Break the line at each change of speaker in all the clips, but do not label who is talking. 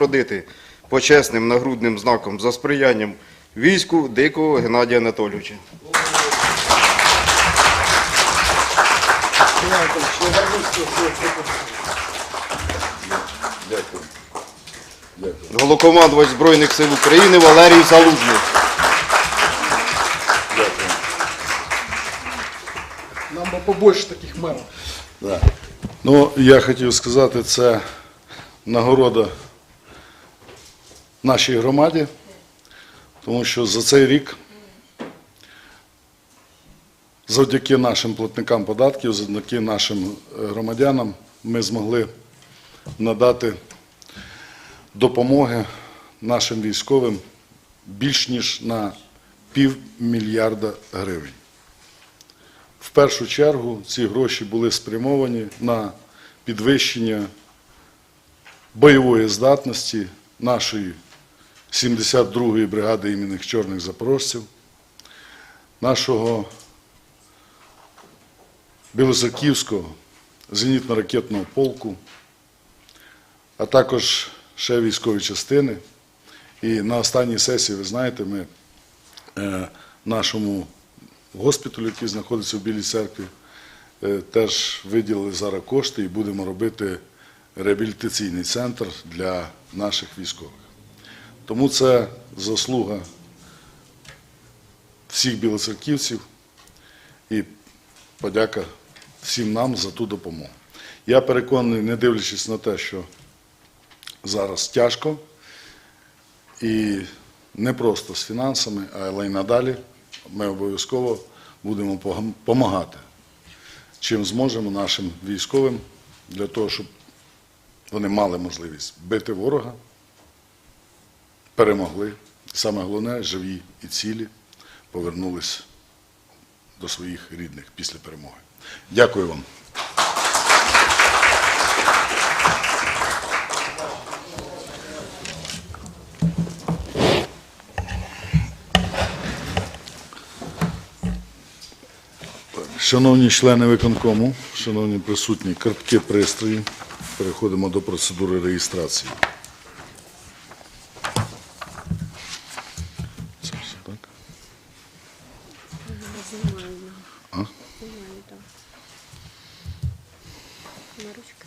нагородити почесним нагрудним знаком за сприянням війську Дикого Геннадія Анатолійовича.
Дякую. Дякую.
Голокомандувач Збройних сил України Валерій Залужний.
Дякую.
Нам би побольше таких мерів.
Да. Ну, я хотів сказати, це нагорода нашій громаді, тому що за цей рік завдяки нашим платникам податків, завдяки нашим е, громадянам ми змогли надати допомоги нашим військовим більш ніж на півмільярда гривень. В першу чергу ці гроші були спрямовані на підвищення бойової здатності нашої 72-ї бригади іменних чорних запорожців, нашого Білозерківського зенітно-ракетного полку, а також ще військові частини. І на останній сесії, ви знаєте, ми е, нашому госпіталю, який знаходиться в Білій церкві, е, теж виділили зараз кошти і будемо робити реабілітаційний центр для наших військових. Тому це заслуга всіх білоцерківців і подяка всім нам за ту допомогу. Я переконаний, не дивлячись на те, що зараз тяжко і не просто з фінансами, але й надалі ми обов'язково будемо допомагати, чим зможемо нашим військовим для того, щоб вони мали можливість бити ворога, перемогли. Саме головне, живі і цілі повернулись до своїх рідних після перемоги. Дякую вам. Шановні члени виконкому, шановні присутні, картки пристрої. Переходимо до процедури реєстрації. Це все так?
Знімаю його.
А?
Знімаю, так. На ручки.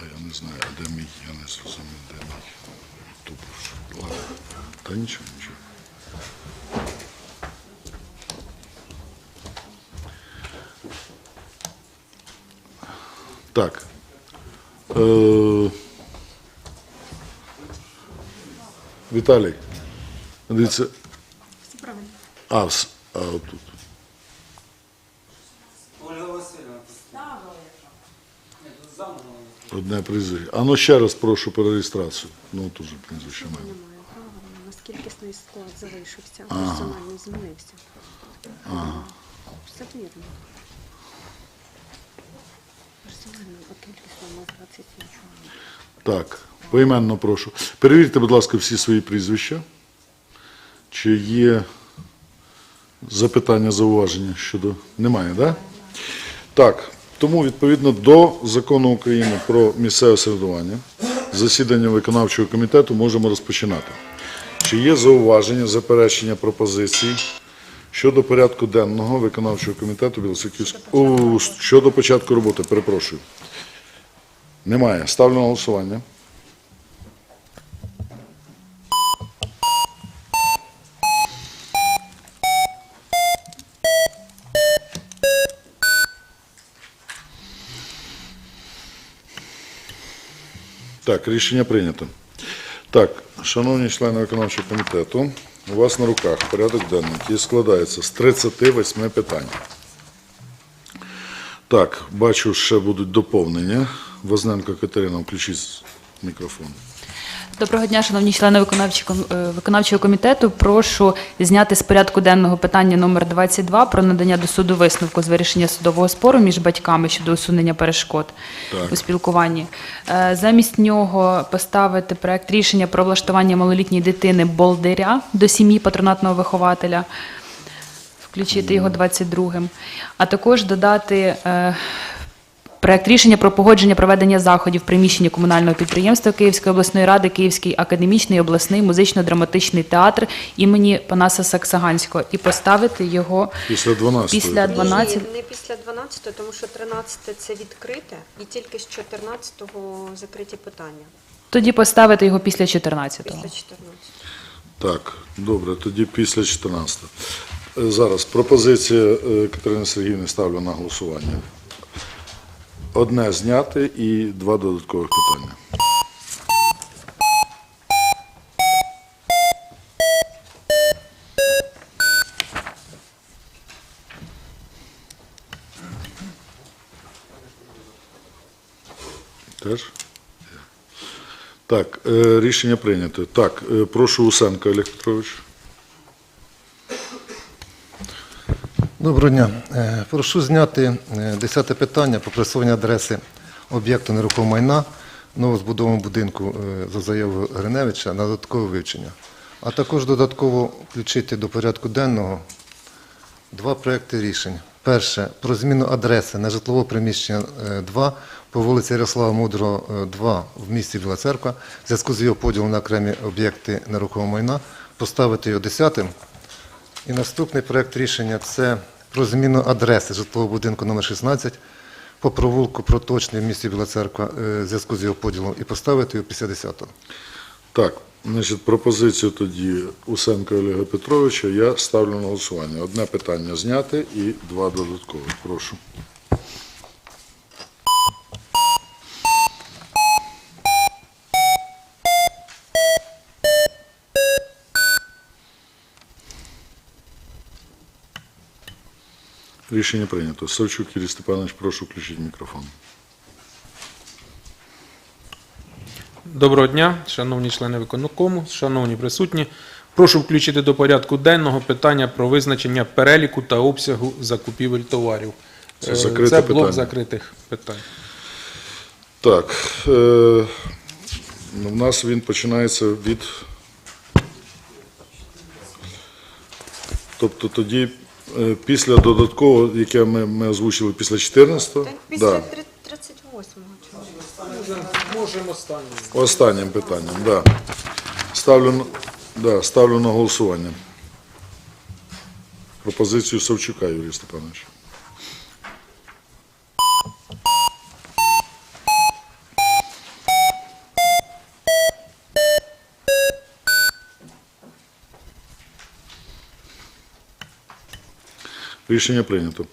А я не знаю, а де мій, я не зрозумів, де мій. Тупо. Ладно. Та нічого, нічого. Так. Е... Віталій. Дивіться.
Все правильно.
А, с- а отут.
Ольга Васильівна. Ні, тут.
Одне прізвище. А ну ще раз прошу перереєстрацію. Ну, тут же прізвище має.
Немає правильно. Наскільки той склад залишився, персонально змінився. Ага. Все вірно. Персонально, а кількість у нас 20 нічого.
Так, поіменно прошу. Перевірте, будь ласка, всі свої прізвища. Чи є запитання, зауваження щодо. Немає, так? Так, тому відповідно до закону України про місцеве самоврядування, засідання виконавчого комітету можемо розпочинати. Чи є зауваження, заперечення, пропозиції щодо порядку денного виконавчого комітету Білоцерківського О, щодо початку роботи, перепрошую. Немає. Ставлю на голосування. Так, рішення прийнято. Так, шановні члени виконавчого комітету, у вас на руках порядок денний, який складається з 38 питань. Так, бачу, ще будуть доповнення. Возненко Катерина, включіть мікрофон.
Доброго дня, шановні члени виконавчого е, виконавчого комітету. Прошу зняти з порядку денного питання номер 22 про надання до суду висновку з вирішення судового спору між батьками щодо усунення перешкод
Так.
у спілкуванні. Е, Замість нього поставити проект рішення про влаштування малолітньої дитини Болдиря до сім'ї патронатного вихователя. Включити його 22-м. А також додати е, Проект рішення про погодження проведення заходів в приміщенні комунального підприємства Київської обласної ради, Київський академічний обласний музично-драматичний театр імені Панаса Саксаганського і поставити його
Після 12.
після
Ні,
12.
не після 12, тому що 13 це відкрите, і тільки з 14-го закриті питання.
Тоді поставити його після 14-го.
Після 14.
Так, добре, тоді після 14. Е, Зараз пропозиція е, Катерини Сергіївни ставлю на голосування. Одне зняти і два додаткових питання. Теж? Так, е, рішення прийнято. Так, е, прошу Усенко Олег Петрович.
Доброго дня. Е, Прошу зняти е, десяте питання про присвоєння адреси об'єкту нерухомого майна новозбудовому будинку е, за заявою Гриневича на додаткове вивчення. А також додатково включити до порядку денного два проекти рішень. Перше про зміну адреси на житлове приміщення е, 2 по вулиці Ярослава Мудрого, е, 2 в місті Біла Церква в зв'язку з його поділом на окремі об'єкти нерухомого майна, поставити його десятим. І наступний проект рішення це про зміну адреси житлового будинку номер 16 по провулку Проточний в місті Біла Церква е, в зв'язку з його поділом і поставити його 50-го.
Так, значить, пропозицію тоді Усенка Олега Петровича я ставлю на голосування. Одне питання зняти і два додаткових. Прошу. Рішення прийнято. Савчук Юрій Степанович, прошу включити мікрофон.
Доброго дня, шановні члени виконкому, шановні присутні. Прошу включити до порядку денного питання про визначення переліку та обсягу закупівель товарів.
Це
Е,
закрите
Це блок
питання.
закритих питань.
Так, е, ну, в нас він починається від. Тобто тоді після додаткового, яке ми, ми озвучили після 14-го,
після
да,
38-го.
Можемо останнім.
останнім питанням, да. Ставлю, на- да, ставлю на голосування. Пропозицію Савчука Юрія Степановича. Рішення прийнято.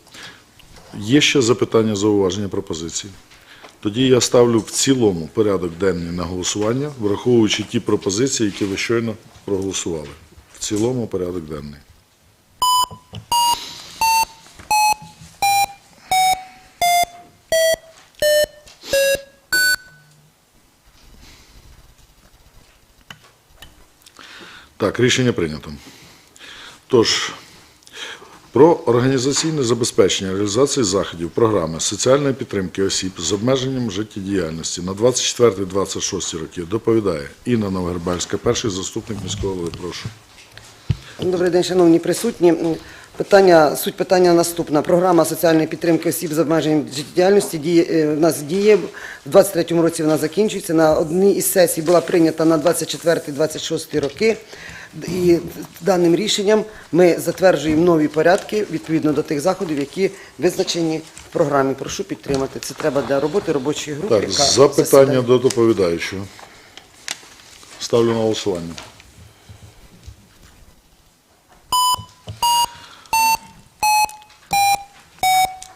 Є ще запитання, зауваження, пропозиції? Тоді я ставлю в цілому порядок денний на голосування, враховуючи ті пропозиції, які ви щойно проголосували. В цілому порядок денний. Так, рішення прийнято. Тож, про організаційне забезпечення реалізації заходів програми соціальної підтримки осіб з обмеженням життєдіяльності на 24-26 роки доповідає Інна Новогербальська, перший заступник міського голови. Прошу.
Добрий день, шановні присутні. Питання, суть питання наступна. Програма соціальної підтримки осіб з обмеженням життєдіяльності діє, е, в нас діє. В 23-му році вона закінчується. На одній із сесій була прийнята на 24-26 роки. І даним рішенням ми затверджуємо нові порядки відповідно до тих заходів, які визначені в програмі. Прошу підтримати. Це треба для роботи робочої групи.
Так,
яка
запитання до доповідаючого. Ставлю на голосування.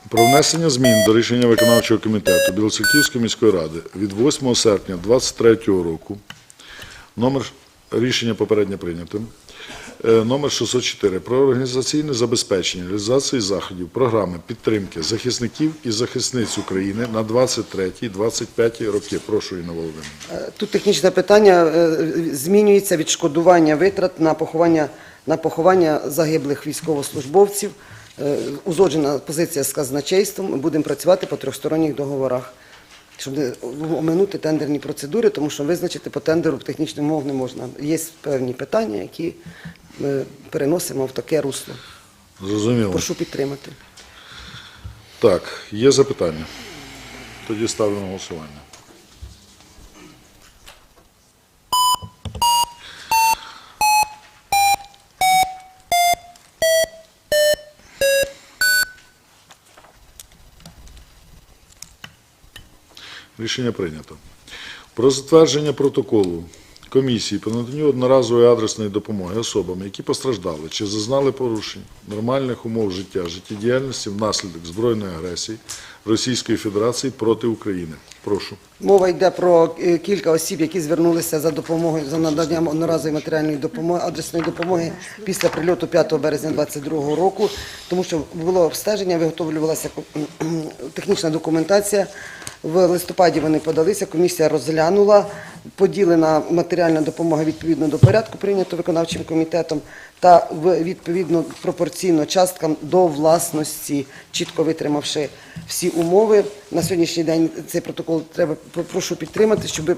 Про внесення змін до рішення виконавчого комітету Білоцерківської міської ради від 8 серпня 2023 року. Номер рішення попередньо прийнятим. Е, Номер 604 про організаційне забезпечення реалізації заходів програми підтримки захисників і захисниць України на 23-25 роки. Прошу, Інна Володимирівна.
Тут технічне питання е, змінюється відшкодування витрат на поховання, на поховання загиблих військовослужбовців. Е, Узгоджена позиція з казначейством. Будемо працювати по трьохсторонніх договорах, щоб не оминути тендерні процедури, тому що визначити по тендеру технічних мов не можна. Є певні питання, які ми переносимо в таке русло.
Зрозуміло.
Прошу підтримати.
Так, є запитання. Тоді ставлю на голосування. Рішення прийнято. Про затвердження протоколу комісії по наданню одноразової адресної допомоги особам, які постраждали чи зазнали порушень нормальних умов життя, життєдіяльності внаслідок збройної агресії Російської Федерації проти України. Прошу.
Мова йде про е, кілька осіб, які звернулися за допомогою за наданням одноразової матеріальної допомоги, адресної допомоги після прильоту 5 березня 2022 року, тому що було обстеження, виготовлювалася технічна документація. В листопаді вони подалися, комісія розглянула, поділена матеріальна допомога відповідно до порядку, прийнято виконавчим комітетом, та відповідно пропорційно часткам до власності, чітко витримавши всі умови. На сьогоднішній день цей протокол треба прошу підтримати, щоб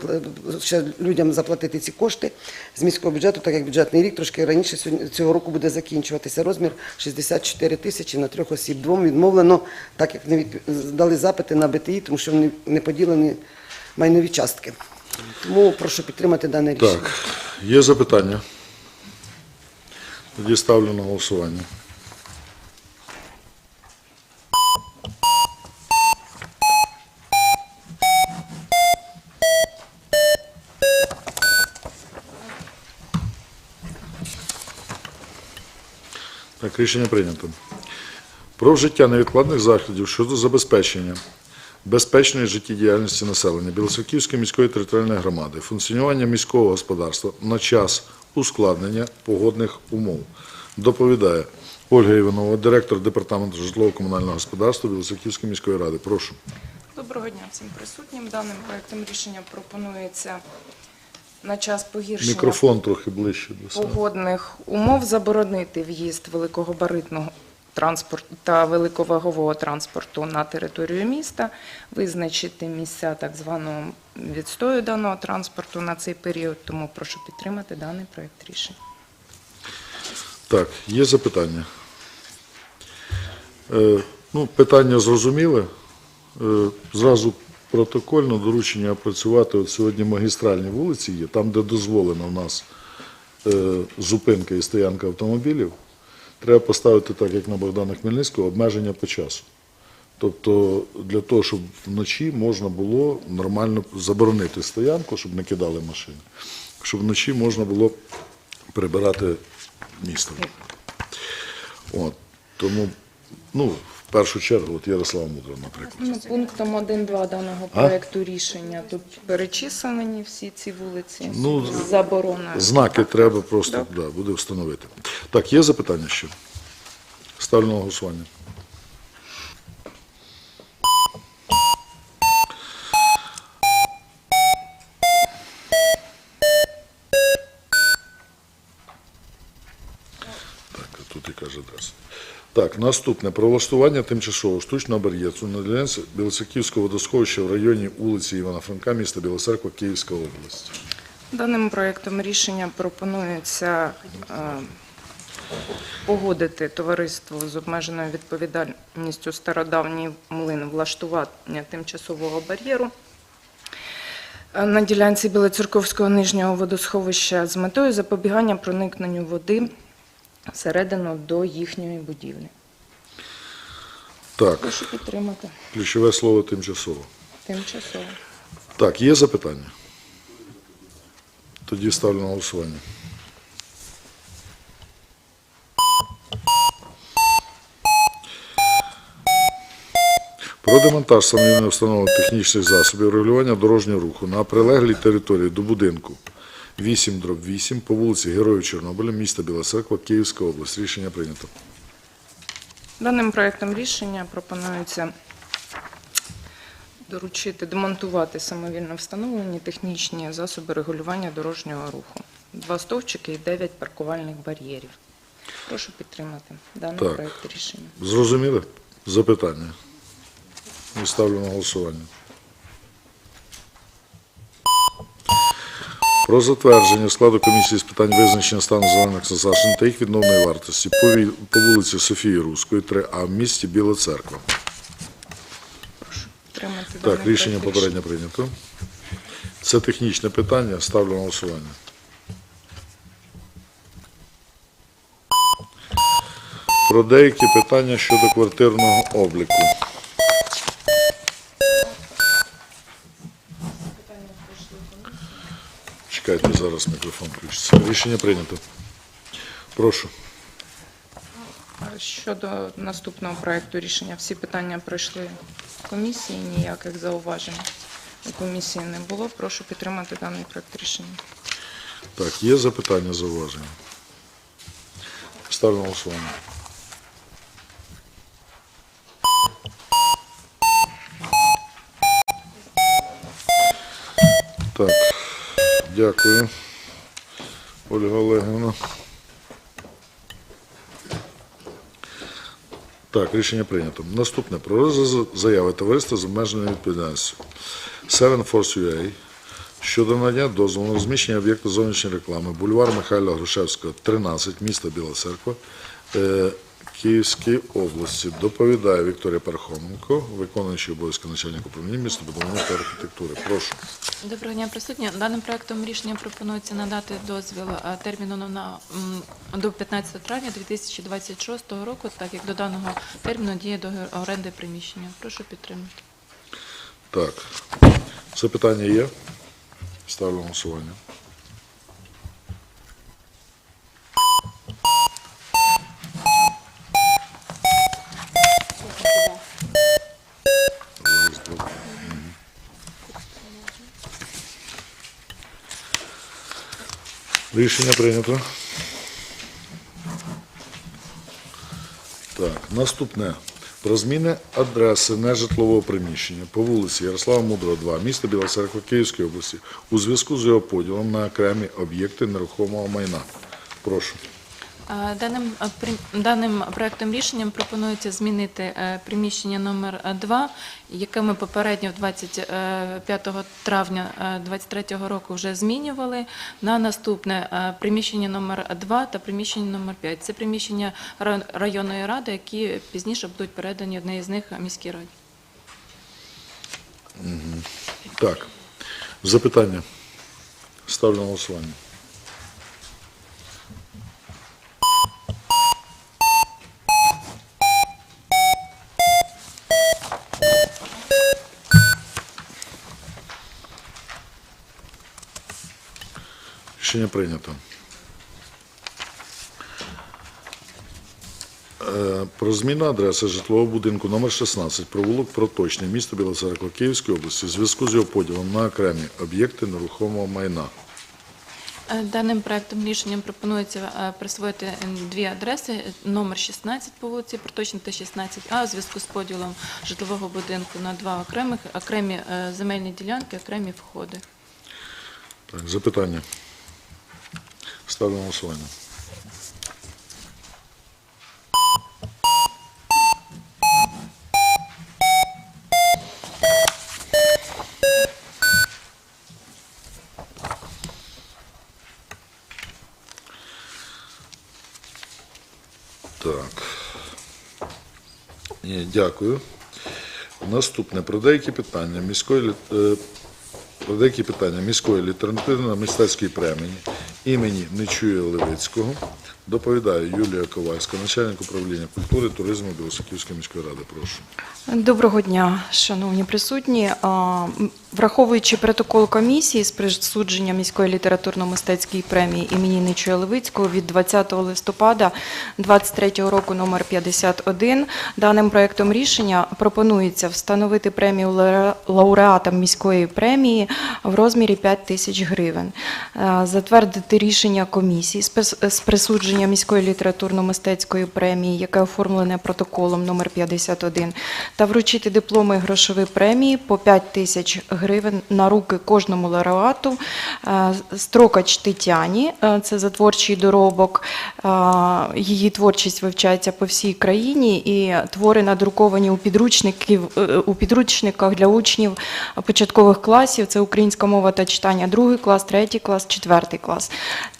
ще людям заплатити ці кошти з міського бюджету, так як бюджетний рік трошки раніше цього року буде закінчуватися. Розмір 64 тисячі на трьох осіб. Двом відмовлено, так як не відп- дали запити на БТІ, тому що вони не поділені майнові частки. Тому прошу підтримати дане рішення.
Так, є запитання? Тоді ставлю на голосування. Так, рішення прийнято. Про вжиття невідкладних заходів щодо забезпечення безпечної життєдіяльності населення Білоцерківської міської територіальної громади, функціонування міського господарства на час ускладнення погодних умов. Доповідає Ольга Іванова, директор департаменту житлово-комунального господарства Білоцерківської міської ради. Прошу.
Доброго дня всім присутнім. Даним проектом рішення пропонується на час погіршення
Мікрофон трохи ближче до
погодних умов заборонити в'їзд великогабаритного транспорту та великовагового транспорту на територію міста, визначити місця так званого відстою даного транспорту на цей період. Тому прошу підтримати даний проект рішення.
Так, є запитання. Е, ну, питання зрозуміле. Е, зразу протокольно доручення опрацювати. От сьогодні магістральні вулиці є, там, де дозволена в нас е, зупинка і стоянка автомобілів. Треба поставити так, як на Богдана Хмельницького, обмеження по часу. Тобто для того, щоб вночі можна було нормально заборонити стоянку, щоб не кидали машини, щоб вночі можна було прибирати місто. От, тому, ну, в першу чергу, от Ярослав Мудро, наприклад.
Ну, пунктом 1.2 даного
А?
проекту рішення тут перечислені всі ці вулиці
Ну,
з забороною.
Знаки треба просто да, буде встановити. Так, є запитання ще? Ставлю на голосування. Так, тут яка ж адреса. Так, наступне. Про влаштування тимчасового штучного бар'єру на ділянці Білоцерківського водосховища в районі вулиці Івана Франка, міста Білоцерква, Київська область.
Даним проектом рішення пропонується е, погодити товариство з обмеженою відповідальністю стародавній млин влаштування тимчасового бар'єру е, на ділянці Білоцерковського нижнього водосховища з метою запобігання проникненню води всередину до їхньої будівлі.
Так,
Прошу підтримати
ключове слово тимчасово.
тимчасово.
Так, є запитання? Тоді ставлю на голосування. Про демонтаж самовільно встановлених технічних засобів регулювання дорожнього руху на прилеглій території до будинку 8 дроб 8 по вулиці Героїв Чорнобиля, міста Біла Церква, Київська область. Рішення прийнято.
Даним проектом рішення пропонується доручити демонтувати самовільно встановлені технічні засоби регулювання дорожнього руху. Два стовпчики і дев'ять паркувальних бар'єрів. Прошу підтримати даний
Так.
проект рішення.
Зрозуміли? Запитання. І ставлю на голосування. Про затвердження складу комісії з питань визначення стану зелених насаджень та їх відновної вартості по вулиці Софії Руської, 3А в місті Біла Церква. Так, рішення попередньо прийнято. Це технічне питання. Ставлю на голосування. Про деякі питання щодо квартирного обліку. Чекайте, зараз мікрофон включиться. Рішення прийнято. Прошу.
Щодо наступного проекту рішення, всі питання пройшли в комісії, ніяких зауважень у комісії не було. Прошу підтримати даний проект рішення.
Так, є запитання, зауваження? Ставлю на голосування. Так, дякую, Ольга Олегівна. Так, рішення прийнято. Наступне. Про розгляд заяви товариства з обмеженою відповідальністю Seven Force UA щодо надання дозволу на розміщення об'єкту зовнішньої реклами бульвар Михайла Грушевського, 13, місто Біла Церква, Київської області. Доповідає Вікторія Пархоменко, виконуючий обов'язки начальника управління містобудування та архітектури. Прошу.
Доброго дня, присутні. Даним проектом рішення пропонується надати дозвіл е, терміну на до 15 травня 2026 року, так як до даного терміну діє договір оренди приміщення. Прошу підтримати.
Так. Запитання є? Ставлю голосування. Зараз, два. Мгм. Рішення прийнято. Так, наступне. Про зміни адреси нежитлового приміщення по вулиці Ярослава Мудрого, 2, міста Біла Церква Київської області у зв'язку з його поділом на окремі об'єкти нерухомого майна. Прошу.
Е, Даним, е, даним проектом рішенням пропонується змінити е, приміщення номер 2, яке ми попередньо 25 травня 2023 року вже змінювали, на наступне приміщення номер 2 та приміщення номер 5. Це приміщення рай- районної ради, які пізніше будуть передані одне із них міській раді.
Так. Запитання. Ставлю на голосування. Рішення прийнято. Е, Про зміну адреси житлового будинку номер 16, провулок Проточний, місто Біла Київської області, в зв'язку з його поділом на окремі об'єкти нерухомого майна.
Е, Даним проектом рішенням пропонується е, присвоїти дві адреси: номер 16 по вулиці Проточна та 16А у зв'язку з поділом житлового будинку на два окремих окремі земельні ділянки, окремі входи.
Так, запитання. Ставлю на голосування. Так. Ні, дякую. Наступне про деякі питання міської е, про деякі питання міської літературно-мистецької премії імені Нечуя Левицького доповідає Юлія Ковальська, начальник управління культури, туризму Білосаківської міської ради. Прошу.
Доброго дня, шановні присутні. Враховуючи протокол комісії з присудження міської літературно-мистецької премії імені Нечуя Левицького від 20 листопада 2023 року номер 51, даним проектом рішення пропонується встановити премію лауреатам міської премії в розмірі 5 тисяч гривень, Е, затвердити рішення комісії з присудження міської літературно-мистецької премії, яке оформлене протоколом номер 51, та вручити дипломи і грошові премії по 5 тисяч гривень на руки кожному лауреату. Е, Строкач Тетяні, е, це за творчий доробок. Е, Її творчість вивчається по всій країні, і твори надруковані у підручників у підручниках для учнів початкових класів. Це українська мова та читання, другий клас, третій клас, четвертий клас.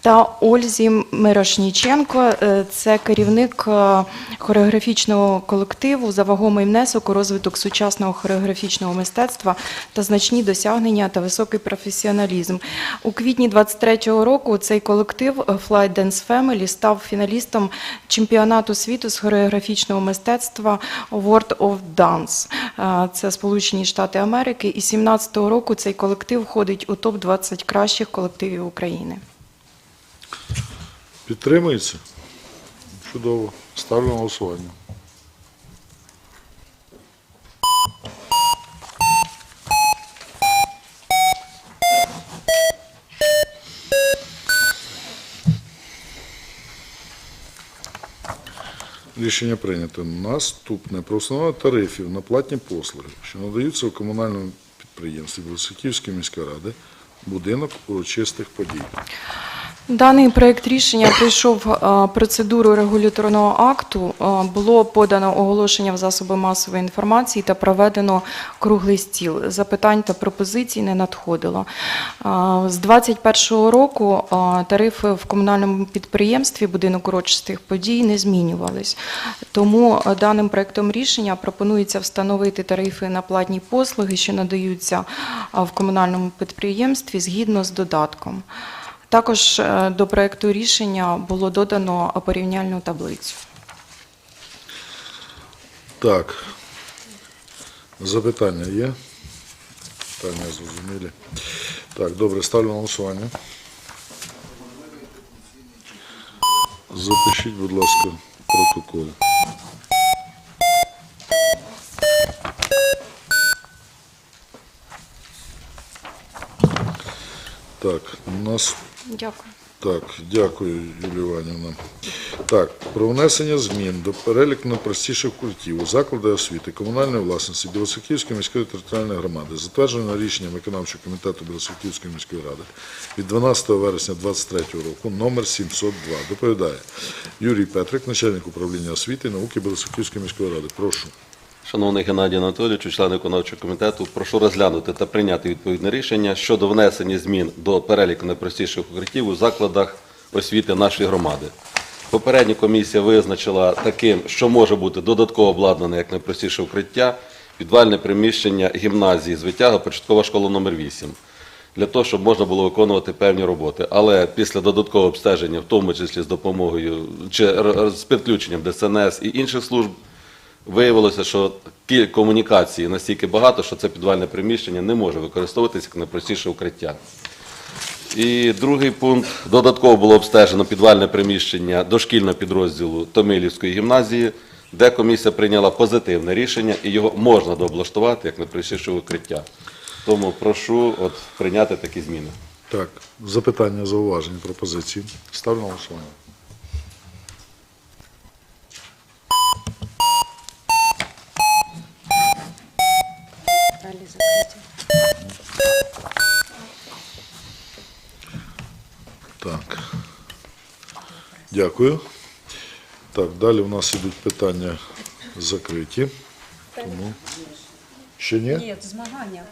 Та Ользі Мирошніченко. Е, Це керівник е, хореографічного колективу за вагомий внесок у розвиток сучасного хореографічного мистецтва та значні досягнення та високий професіоналізм. У квітні 23-го року цей колектив Flight Dance Family став фіналістом чемпіонату світу з хореографічного мистецтва World of Dance. Е, Це Сполучені Штати Америки. І 17-го року цей колектив входить у топ-20 кращих колективів України.
Підтримується? Чудово. Ставлю на голосування. Рішення прийнято. Наступне. Про встановлення тарифів на платні послуги, що надаються у комунальному підприємстві Білоцерківської міської ради, будинок урочистих подій.
Даний проект рішення пройшов е, процедуру регуляторного акту. Е, Було подано оголошення в засоби масової інформації та проведено круглий стіл. Запитань та пропозицій не надходило. Е, З 2021 року тарифи в комунальному підприємстві будинок урочистих подій не змінювались. Тому даним проектом рішення пропонується встановити тарифи на платні послуги, що надаються в комунальному підприємстві згідно з додатком. Також е, до проекту рішення було додано порівняльну таблицю.
Так. Запитання є? Питання зрозумілі. Так, добре, ставлю на голосування. Запишіть, будь ласка, протокол. Так, у нас
Дякую.
так, дякую, Юлія Іванівна. Так, про внесення змін до переліку найпростіших культів у заклади освіти комунальної власності Білоцерківської міської територіальної громади, затверджено рішенням виконавчого комітету Білоцерківської міської ради від 12 вересня 2023 року, номер 702. Доповідає Юрій Петрик, начальник управління освіти і науки Білоцерківської міської ради. Прошу.
Шановний Геннадій Анатолійович, члени виконавчого комітету, прошу розглянути та прийняти відповідне рішення щодо внесення змін до переліку найпростіших укриттів у закладах освіти нашої громади. Попередня комісія визначила таким, що може бути додатково обладнане як найпростіше укриття, підвальне приміщення гімназії з витяга початкова школа номер 8 для того, щоб можна було виконувати певні роботи. Але після додаткового обстеження, в тому числі з допомогою чи з підключенням ДСНС і інших служб, Виявилося, що комунікації настільки багато, що це підвальне приміщення не може використовуватися як найпростіше укриття. І другий пункт. Додатково було обстежено підвальне приміщення дошкільного підрозділу Томилівської гімназії, де комісія прийняла позитивне рішення і його можна дооблаштувати як найпростіше укриття. Тому прошу от, прийняти такі зміни.
Так, запитання, зауваження, пропозиції. Ставлю на голосування. Так. Дякую. Так, далі у нас ідуть питання закриті. Тому... Ще ні?
Ні, змагання.